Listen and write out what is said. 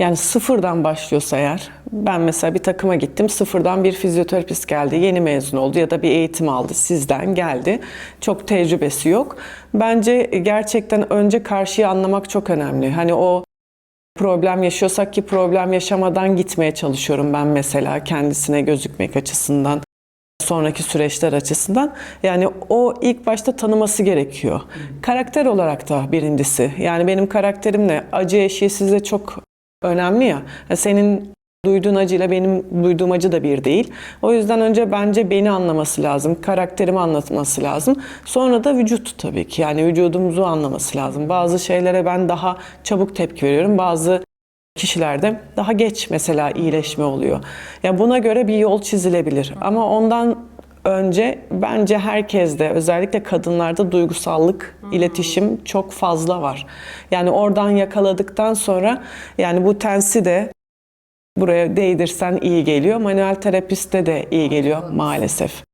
Yani sıfırdan başlıyorsa eğer, ben mesela bir takıma gittim, sıfırdan bir fizyoterapist geldi, yeni mezun oldu ya da bir eğitim aldı, sizden geldi. Çok tecrübesi yok. Bence gerçekten önce karşıyı anlamak çok önemli. Hani o problem yaşıyorsak ki problem yaşamadan gitmeye çalışıyorum ben mesela kendisine gözükmek açısından sonraki süreçler açısından yani o ilk başta tanıması gerekiyor. Karakter olarak da birincisi. Yani benim karakterimle acı eşiği size çok önemli ya. Senin duyduğun acıyla benim duyduğum acı da bir değil. O yüzden önce bence beni anlaması lazım, karakterimi anlatması lazım. Sonra da vücut tabii ki. Yani vücudumuzu anlaması lazım. Bazı şeylere ben daha çabuk tepki veriyorum. Bazı kişilerde daha geç mesela iyileşme oluyor. Ya buna göre bir yol çizilebilir. Ama ondan önce bence herkeste özellikle kadınlarda duygusallık, iletişim çok fazla var. Yani oradan yakaladıktan sonra yani bu tensi de buraya değdirsen iyi geliyor. Manuel terapiste de iyi geliyor maalesef.